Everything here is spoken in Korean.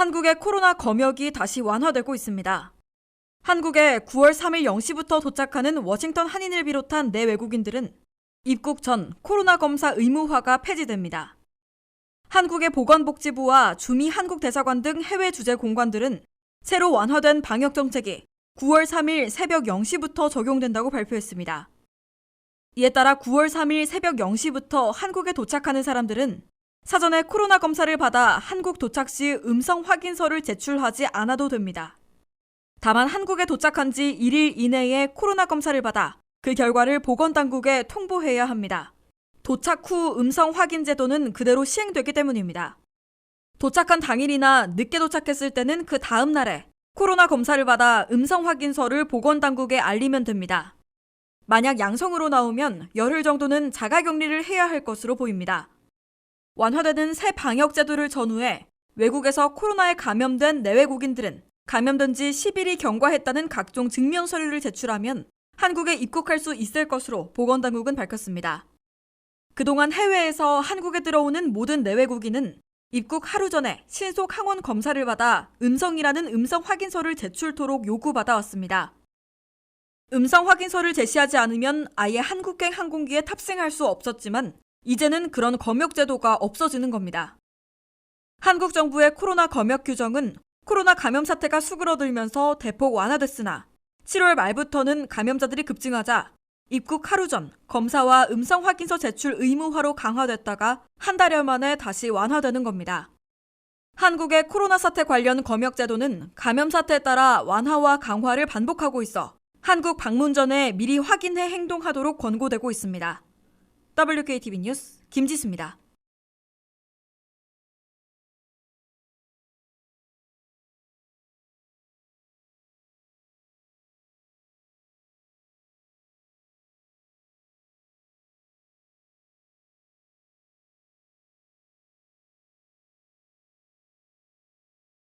한국의 코로나 검역이 다시 완화되고 있습니다. 한국에 9월 3일 0시부터 도착하는 워싱턴 한인을 비롯한 내 외국인들은 입국 전 코로나 검사 의무화가 폐지됩니다. 한국의 보건복지부와 주미 한국대사관 등 해외 주재 공관들은 새로 완화된 방역 정책이 9월 3일 새벽 0시부터 적용된다고 발표했습니다. 이에 따라 9월 3일 새벽 0시부터 한국에 도착하는 사람들은 사전에 코로나 검사를 받아 한국 도착 시 음성 확인서를 제출하지 않아도 됩니다. 다만 한국에 도착한 지 1일 이내에 코로나 검사를 받아 그 결과를 보건당국에 통보해야 합니다. 도착 후 음성 확인 제도는 그대로 시행되기 때문입니다. 도착한 당일이나 늦게 도착했을 때는 그 다음 날에 코로나 검사를 받아 음성 확인서를 보건당국에 알리면 됩니다. 만약 양성으로 나오면 열흘 정도는 자가 격리를 해야 할 것으로 보입니다. 완화되는 새 방역 제도를 전후해 외국에서 코로나에 감염된 내외국인들은 감염된 지 10일이 경과했다는 각종 증명 서류를 제출하면 한국에 입국할 수 있을 것으로 보건당국은 밝혔습니다. 그동안 해외에서 한국에 들어오는 모든 내외국인은 입국 하루 전에 신속 항원 검사를 받아 음성이라는 음성 확인서를 제출토록 요구받아 왔습니다. 음성 확인서를 제시하지 않으면 아예 한국행 항공기에 탑승할 수 없었지만 이제는 그런 검역 제도가 없어지는 겁니다. 한국 정부의 코로나 검역 규정은 코로나 감염 사태가 수그러들면서 대폭 완화됐으나 7월 말부터는 감염자들이 급증하자 입국 하루 전 검사와 음성 확인서 제출 의무화로 강화됐다가 한 달여 만에 다시 완화되는 겁니다. 한국의 코로나 사태 관련 검역 제도는 감염 사태에 따라 완화와 강화를 반복하고 있어 한국 방문 전에 미리 확인해 행동하도록 권고되고 있습니다. WKTV 뉴스 김지수입니다.